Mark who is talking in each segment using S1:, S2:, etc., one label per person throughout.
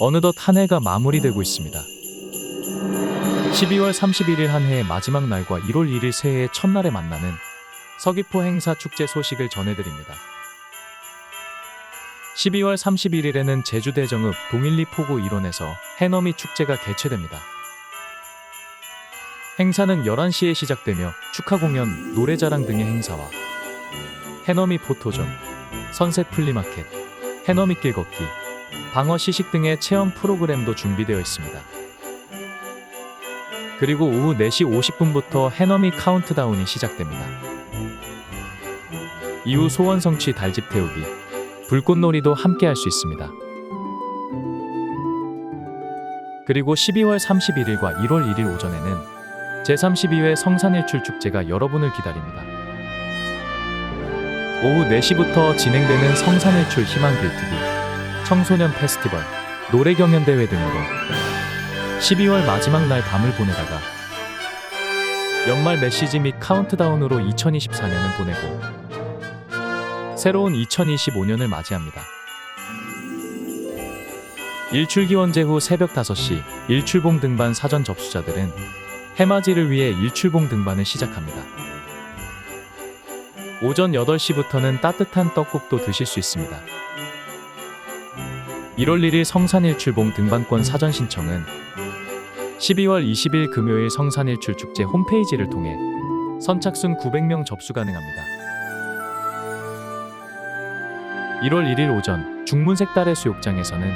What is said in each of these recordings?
S1: 어느덧 한 해가 마무리되고 있습니다. 12월 31일 한 해의 마지막 날과 1월 1일 새해의 첫날에 만나는 서귀포 행사 축제 소식을 전해드립니다. 12월 31일에는 제주 대정읍 동일리 포구 일원에서 해넘이 축제가 개최됩니다. 행사는 11시에 시작되며 축하 공연, 노래자랑 등의 행사와 해넘이 포토존, 선셋 플리마켓, 해넘이 길 걷기, 방어 시식 등의 체험 프로그램도 준비되어 있습니다. 그리고 오후 4시 50분부터 해넘이 카운트다운이 시작됩니다. 이후 소원 성취 달집 태우기, 불꽃놀이도 함께 할 수 있습니다. 그리고 12월 31일과 1월 1일 오전에는 제32회 성산일출 축제가 여러분을 기다립니다. 오후 4시부터 진행되는 성산일출 희망길뜨기, 청소년 페스티벌, 노래 경연 대회 등으로 12월 마지막 날 밤을 보내다가 연말 메시지 및 카운트다운으로 2024년을 보내고 새로운 2025년을 맞이합니다. 일출기원제 후 새벽 5시 일출봉 등반 사전 접수자들은 해맞이를 위해 일출봉 등반을 시작합니다. 오전 8시부터는 따뜻한 떡국도 드실 수 있습니다. 1월 1일 성산일출봉 등반권 사전 신청은 12월 20일 금요일 성산일출 축제 홈페이지를 통해 선착순 900명 접수 가능합니다. 1월 1일 오전 중문색 달의 수욕장에서는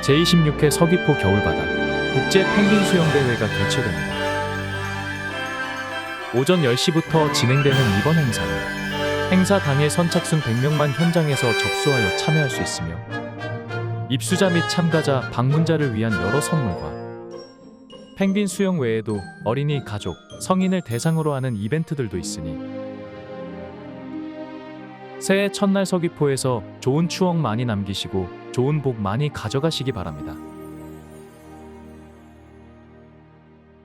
S1: 제26회 서귀포 겨울바다 국제 펭귄 수영대회가 개최됩니다. 오전 10시부터 진행되는 이번 행사는 행사 당일 선착순 100명만 현장에서 접수하여 참여할 수 있으며 입수자 및 참가자, 방문자를 위한 여러 선물과 펭귄 수영 외에도 어린이, 가족, 성인을 대상으로 하는 이벤트들도 있으니 새해 첫날 서귀포에서 좋은 추억 많이 남기시고 좋은 복 많이 가져가시기 바랍니다.